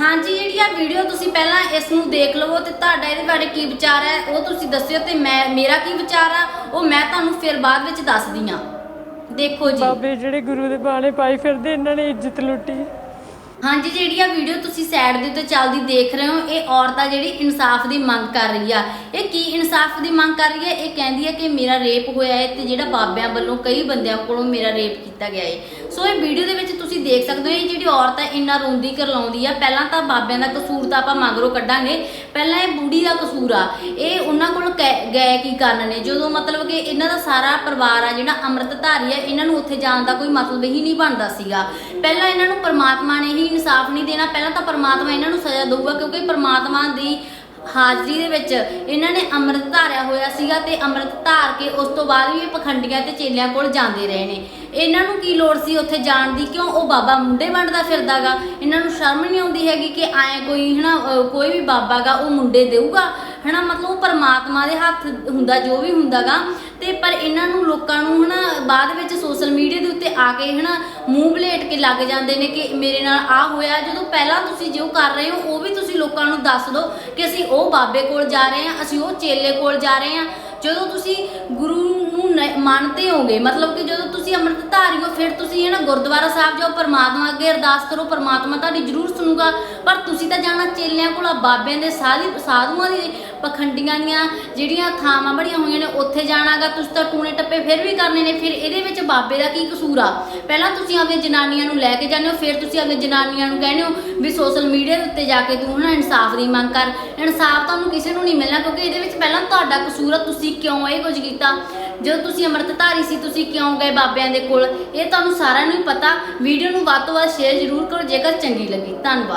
ਹਾਂਜੀ ਜਿਹੜੀ ਆ ਵੀਡੀਓ ਤੁਸੀਂ ਪਹਿਲਾਂ ਇਸ ਨੂੰ ਦੇਖ ਲਵੋ ਤੇ ਤੁਹਾਡਾ ਇਹਦੇ ਬਾਰੇ ਕੀ ਵਿਚਾਰ ਹੈ ਉਹ ਤੁਸੀਂ ਦੱਸਿਓ ਤੇ ਮੈਂ ਮੇਰਾ ਕੀ ਵਿਚਾਰ ਆ ਉਹ ਮੈਂ ਤੁਹਾਨੂੰ ਫਿਰ ਬਾਅਦ ਵਿੱਚ ਦੱਸਦੀ ਆ ਦੇਖੋ ਜੀ। ਬਾਬੇ ਜਿਹੜੇ ਗੁਰੂ ਦੇ ਬਾਣੇ ਪਾਈ ਫਿਰਦੇ ਇਹਨਾਂ ਨੇ ਇੱਜ਼ਤ ਲੁੱਟੀ। ਹਾਂਜੀ ਜਿਹੜੀ ਆ ਵੀਡੀਓ ਤੁਸੀਂ ਸਾਈਡ ਦੇ ਉੱਤੇ ਚੱਲਦੀ ਦੇਖ ਰਹੇ ਹੋ ਇਹ ਔਰਤ ਆ ਜਿਹੜੀ ਇਨਸਾਫ ਦੀ ਮੰਗ ਕਰ ਰਹੀ ਆ। ਇਹ ਕੀ ਇਨਸਾਫ ਦੀ ਮੰਗ ਕਰ ਰਹੀ ਹੈ? ਇਹ ਕਹਿੰਦੀ ਹੈ ਕਿ ਮੇਰਾ ਰੇਪ ਹੋਇਆ ਹੈ ਤੇ ਜਿਹੜਾ ਬਾਬਿਆਂ ਵੱਲੋਂ ਕਈ ਬੰਦਿਆਂ ਕੋਲੋਂ ਮੇਰਾ ਰੇਪ ਕੀਤਾ ਗਿਆ ਹੈ। ਸੋ ਇਹ ਵੀਡੀਓ ਦੇ ਵਿੱਚ ਤੁਸੀਂ ਦੇਖ ਸਕਦੇ ਹੋ, ਇਹ ਜਿਹੜੀ ਔਰਤ ਹੈ ਇੰਨਾ ਰੋਂਦੀ ਕਰਲਾਉਂਦੀ ਆ। ਪਹਿਲਾਂ ਤਾਂ ਬਾਬਿਆਂ ਦਾ ਕਸੂਰ ਤਾਂ ਆਪਾਂ ਮਗਰੋਂ ਕੱਢਾਂਗੇ। ਪਹਿਲਾਂ ਇਹ ਬੁੜੀ ਦਾ ਕਸੂਰ ਆ। ਇਹ ਉਹਨਾਂ ਕੋਲ ਗਏ ਗਏ ਕੀ ਕਰਨ ਨੇ? ਜਦੋਂ ਮਤਲਬ ਕਿ ਇਹਨਾਂ ਦਾ ਸਾਰਾ ਪਰਿਵਾਰ ਆ, ਜਿਹੜਾ ਅੰਮ੍ਰਿਤਧਾਰੀ ਆ, ਇਹਨਾਂ ਨੂੰ ਉੱਥੇ ਜਾਣ ਦਾ ਕੋਈ ਮਤਲਬ ਹੀ ਨਹੀਂ ਬਣਦਾ ਸੀਗਾ। ਪਹਿਲਾਂ ਇਹਨਾਂ ਨੂੰ ਪਰਮਾਤਮਾ ਨੇ ਹੀ ਇਨਸਾਫ ਨਹੀਂ ਦੇਣਾ, ਪਹਿਲਾਂ ਤਾਂ ਪਰਮਾਤਮਾ ਇਹਨਾਂ ਨੂੰ ਸਜ਼ਾ ਦੇਊਗਾ, ਕਿਉਂਕਿ ਪਰਮਾਤਮਾ ਦੀ ਹਾਜ਼ਰੀ ਦੇ ਵਿੱਚ ਇਹਨਾਂ ਨੇ ਅੰਮ੍ਰਿਤ ਧਾਰਿਆ ਹੋਇਆ ਸੀਗਾ ਤੇ ਅੰਮ੍ਰਿਤ ਧਾਰ ਕੇ ਉਸ ਤੋਂ ਬਾਅਦ ਵੀ ਇਹ ਪਖੰਡੀਆਂ ਤੇ ਚੇਲਿਆਂ ਕੋਲ ਜਾਂਦੇ ਰਹੇ ਨੇ। ਇਹਨਾਂ ਨੂੰ ਕੀ ਲੋੜ ਸੀ ਉੱਥੇ ਜਾਣ ਦੀ? ਕਿਉਂ ਉਹ ਬਾਬਾ ਮੁੰਡੇ ਵੰਡਦਾ ਫਿਰਦਾਗਾ? ਇਹਨਾਂ ਨੂੰ ਸ਼ਰਮ ਨਹੀਂ ਆਉਂਦੀ ਹੈਗੀ ਕਿ ਆਏ ਕੋਈ, ਹਨਾ, ਅਹ, ਕੋਈ ਵੀ ਬਾਬਾਗਾ ਉਹ ਮੁੰਡੇ ਦੇਊਗਾ? ਹਨਾ, ਮਤਲਬ ਉਹ ਪਰਮਾਤਮਾ ਦੇ ਹੱਥ ਹੁੰਦਾ, ਜੋ ਵੀ ਹੁੰਦਾਗਾ। ਤੇ ਪਰ ਇਹਨਾਂ ਨੂੰ ਲੋਕਾਂ ਨੂੰ, ਹਨਾ, ਬਾਅਦ ਵਿੱਚ ਸੋਸ਼ਲ ਮੀਡੀਆ ਦੇ ਉੱਤੇ ਆ ਕੇ, ਹਨਾ, ਮੂੰਹ ਬਲੇਟ ਕੇ ਲੱਗ ਜਾਂਦੇ ਨੇ ਕਿ ਮੇਰੇ ਨਾਲ ਆ ਹੋਇਆ। ਜਦੋਂ ਪਹਿਲਾਂ ਤੁਸੀਂ ਜੋ ਕਰ ਰਹੇ ਹੋ, ਉਹ ਵੀ ਤੁਸੀਂ ਲੋਕਾਂ ਨੂੰ ਦੱਸ ਦਿਓ ਕਿ ਅਸੀਂ ਉਹ ਬਾਬੇ ਕੋਲ ਜਾ ਰਹੇ ਹਾਂ, ਅਸੀਂ ਉਹ ਚੇਲੇ ਕੋਲ ਜਾ ਰਹੇ ਹਾਂ। ਜਦੋਂ ਤੁਸੀਂ ਗੁਰੂ ਨੂੰ, ਮੰਨਦੇ ਹੋਗੇ, ਮਤਲਬ ਕਿ ਜਦੋਂ ਤੁਸੀਂ ਅੰਮ੍ਰਿਤ ਧਾਰੀ ਹੋ, ਫਿਰ ਤੁਸੀਂ ਹੈ ਨਾ ਗੁਰਦੁਆਰਾ ਸਾਹਿਬ ਜਾਓ, ਪਰਮਾਤਮਾ ਅੱਗੇ ਅਰਦਾਸ ਕਰੋ, ਪਰਮਾਤਮਾ ਤੁਹਾਡੀ ਜ਼ਰੂਰ ਸੁਣੂਗਾ। ਪਰ ਤੁਸੀਂ ਤਾਂ ਜਾਣਾ ਚੇਲਿਆਂ ਕੋਲ, ਆ ਬਾਬਿਆਂ ਦੇ ਸਾਧੀ ਸਾਧੂਆਂ ਦੀ ਪਖੰਡੀਆਂ ਦੀਆਂ ਜਿਹੜੀਆਂ ਥਾਵਾਂ ਬਣੀਆਂ ਹੋਈਆਂ ਨੇ, ਉੱਥੇ ਜਾਣਾਗਾ ਤੁਸੀਂ ਤਾਂ ਟੂਣੇ ਟੱਪੇ ਫਿਰ ਵੀ ਕਰਨੇ ਨੇ, ਫਿਰ ਇਹਦੇ ਵਿੱਚ ਬਾਬੇ ਦਾ ਕੀ ਕਸੂਰ ਆ? ਪਹਿਲਾਂ ਤੁਸੀਂ ਆਪਣੀਆਂ ਜਨਾਨੀਆਂ ਨੂੰ ਲੈ ਕੇ ਜਾਂਦੇ ਹੋ, ਫਿਰ ਤੁਸੀਂ ਆਪਣੀਆਂ ਜਨਾਨੀਆਂ ਨੂੰ ਕਹਿੰਦੇ ਹੋ ਵੀ ਸੋਸ਼ਲ ਮੀਡੀਆ ਦੇ ਉੱਤੇ ਜਾ ਕੇ ਤੂੰ ਨਾ ਇਨਸਾਫ ਦੀ ਮੰਗ ਕਰ। ਇਨਸਾਫ ਤੁਹਾਨੂੰ ਕਿਸੇ ਨੂੰ ਨਹੀਂ ਮਿਲਣਾ, ਕਿਉਂਕਿ ਇਹਦੇ ਵਿੱਚ ਪਹਿਲਾਂ ਤੁਹਾਡਾ ਕਸੂਰ ਆ, ਤੁਸੀਂ ਕਿਉਂ ਇਹ ਕੁਝ ਕੀਤਾ? ਜਦੋਂ ਤੁਸੀਂ ਅੰਮ੍ਰਿਤਧਾਰੀ ਸੀ, ਤੁਸੀਂ ਕਿਉਂ ਗਏ ਬਾਬਿਆਂ ਦੇ ਕੋਲ? ਇਹ ਤੁਹਾਨੂੰ ਸਾਰਿਆਂ ਨੂੰ ਪਤਾ। ਵੀਡੀਓ ਨੂੰ ਵੱਧ ਤੋਂ ਵੱਧ ਸ਼ੇਅਰ ਜ਼ਰੂਰ ਕਰੋ, ਜੇਕਰ ਚੰਗੀ ਲੱਗੀ। ਧੰਨਵਾਦ।